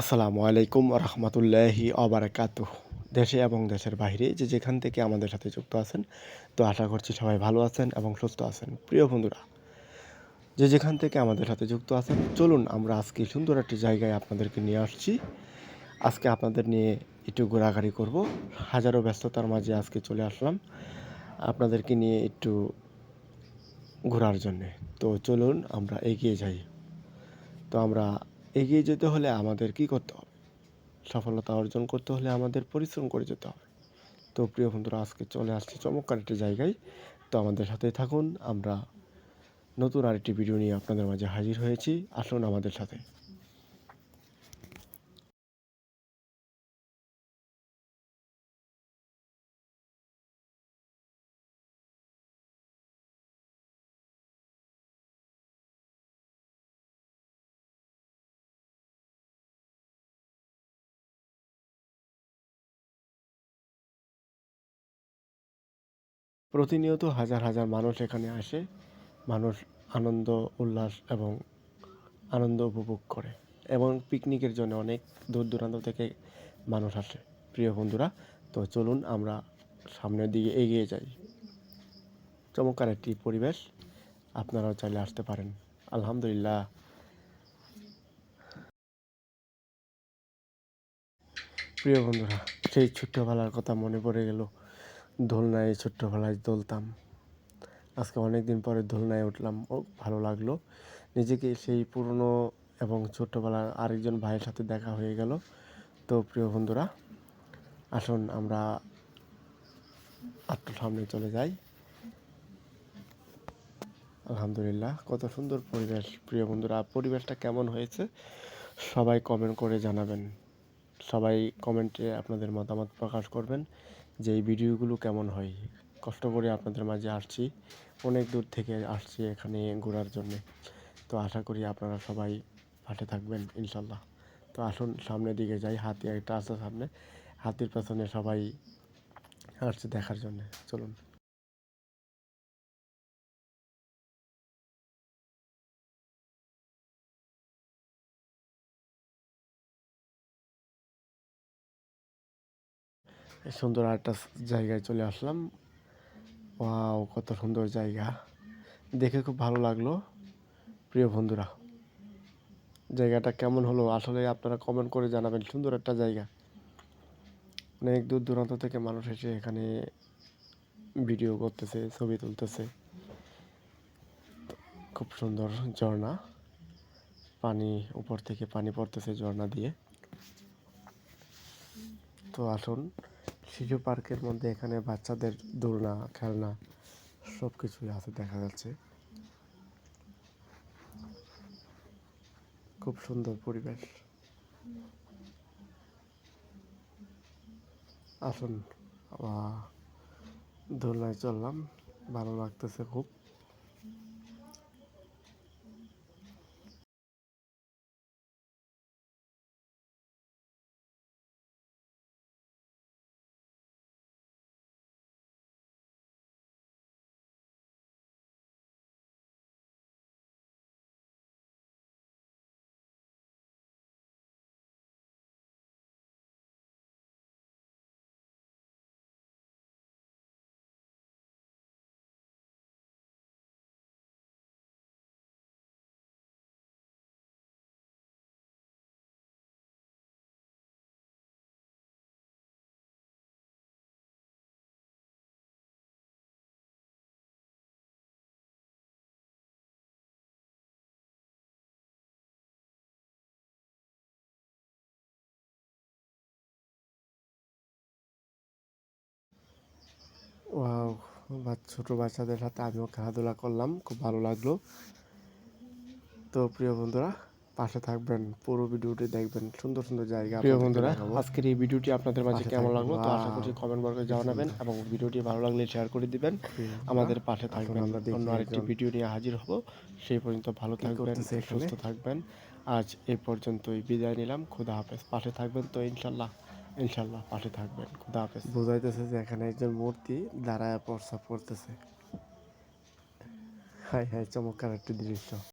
আসসালামু আলাইকুম রহমতুল্লাহি অবরাকাত দেশে এবং দেশের বাইরে যে যেখান থেকে আমাদের সাথে যুক্ত আছেন, তো আশা করছি সবাই ভালো আছেন এবং সুস্থ আছেন। প্রিয় বন্ধুরা, যে যেখান থেকে আমাদের সাথে যুক্ত আছেন, চলুন আমরা আজকে সুন্দর একটি জায়গায় আপনাদেরকে নিয়ে আসছি। আজকে আপনাদের নিয়ে একটু ঘোরাঘুরি করব। হাজারো ব্যস্ততার মাঝে আজকে চলে আসলাম আপনাদেরকে নিয়ে একটু ঘোরার জন্যে। তো চলুন আমরা এগিয়ে যাই। তো আমরা এগিয়ে যেতে হলে আমাদের কি করতে হবে। সফলতা অর্জন করতে হলে আমাদের পরিশ্রম করে যেতে হবে। তো প্রিয় বন্ধুরা, আজকে চলে আসছি চমৎকার একটি জায়গায়। তো আমাদের সাথে থাকুন, আমরা নতুন আরেকটি ভিডিও নিয়ে আপনাদের মাঝে হাজির হয়েছি। আসুন আমাদের সাথে। প্রতিনিয়ত হাজার হাজার মানুষ এখানে আসে। মানুষ আনন্দ, উল্লাস এবং আনন্দ উপভোগ করে। এবং পিকনিকের জন্য অনেক দূর দূরান্ত থেকে মানুষ আসে, প্রিয় বন্ধুরা। তো চলুন আমরা সামনের দিকে এগিয়ে যাই। চমৎকার একটি পরিবেশ আপনারাও চাইলে আসতে পারেন। আলহামদুলিল্লাহ। প্রিয় বন্ধুরা, সেই ছোট্টবেলার কথা মনে পড়ে গেল। দোলনায় ছোট্টবেলায় দোলতাম। আজকে অনেক দিন পরে দোলনায় উঠলাম। ও, ভালো লাগল। নিজেকে সেই পুরনো এবং ছোট্টবেলার আরেকজন ভাইয়ের সাথে দেখা হয়ে গেল। তো প্রিয় বন্ধুরা, আসুন আমরা আটটু সামনে চলে যাই। আলহামদুলিল্লাহ, কত সুন্দর পরিবেশ। প্রিয় বন্ধুরা, পরিবেশটা কেমন হয়েছে? সবাই কমেন্ট করে জানাবেন। সবাই কমেন্টে আপনাদের মতামত প্রকাশ করবেন। যে এই ভিডিওগুলো কেমন হয়? কষ্ট করে আপনাদের মাঝে আসছি। অনেক দূর থেকে আসছি এখানে ঘোরার জন্যে। তো আশা করি আপনারা সবাই ফাটে থাকবেন, ইনশাল্লাহ। তো আসুন সামনের দিকে যাই, হাতি একটা আছে সামনে। হাতির পেছনে সবাই আসছে দেখার জন্যে। চলুন। সুন্দর একটা জায়গায় চলে আসলাম। ওয়াও, কত সুন্দর জায়গা। দেখে খুব ভালো লাগল। প্রিয় বন্ধুরা, জায়গাটা কেমন হলো? আসলে আপনারা কমেন্ট করে জানাবেন, সুন্দর একটা জায়গা। অনেক দূর দূরান্ত থেকে মানুষ এসে এখানে ভিডিও করতেছে, ছবি তুলতেছে। খুব সুন্দর ঝর্ণা। পানি, উপর থেকে পানি পড়তেছে ঝর্ণা দিয়ে। তো আসুন। শিশু পার্কের মধ্যে এখানে বাচ্চাদের দোলনা, খেলনা সব কিছুই আছে দেখা যাচ্ছে। খুব সুন্দর পরিবেশ। আসুন দোলনায় চললাম। ভালো লাগতেছে খুব। ছোটো বাচ্চাদের সাথে আমিও খেলাধুলা করলাম খুব ভালো লাগল। তো প্রিয় বন্ধুরা পাশে থাকবেন পুরো ভিডিওটি দেখবেন সুন্দর সুন্দর জায়গা প্রিয় বন্ধুরা আজকের এই ভিডিওটি আপনাদের মাঝে কেমন লাগল? তো আশা করছি কমেন্ট বক্সে জানাবেন এবং ভিডিওটি ভালো লাগলে শেয়ার করে দিবেন। আমাদের পাশে থাকবেন। আমরা অন্য আরেকটি ভিডিও নিয়ে হাজির হব। সেই পর্যন্ত ভালো থাকবেন সুস্থ থাকবেন। আজ এ পর্যন্তই বিদায় নিলাম। খুদা হাফেজ। পাশে থাকবেন তো ইনশাল্লাহ ইনশাল্লাহ পাশে থাকবেন। খুদা হাফেজ। বোঝাইতেছে যে এখানে একজন মূর্তি দাঁড়ায় প্রস্তাব করতেছে। হাই হাই চমৎকার একটি দৃশ্য।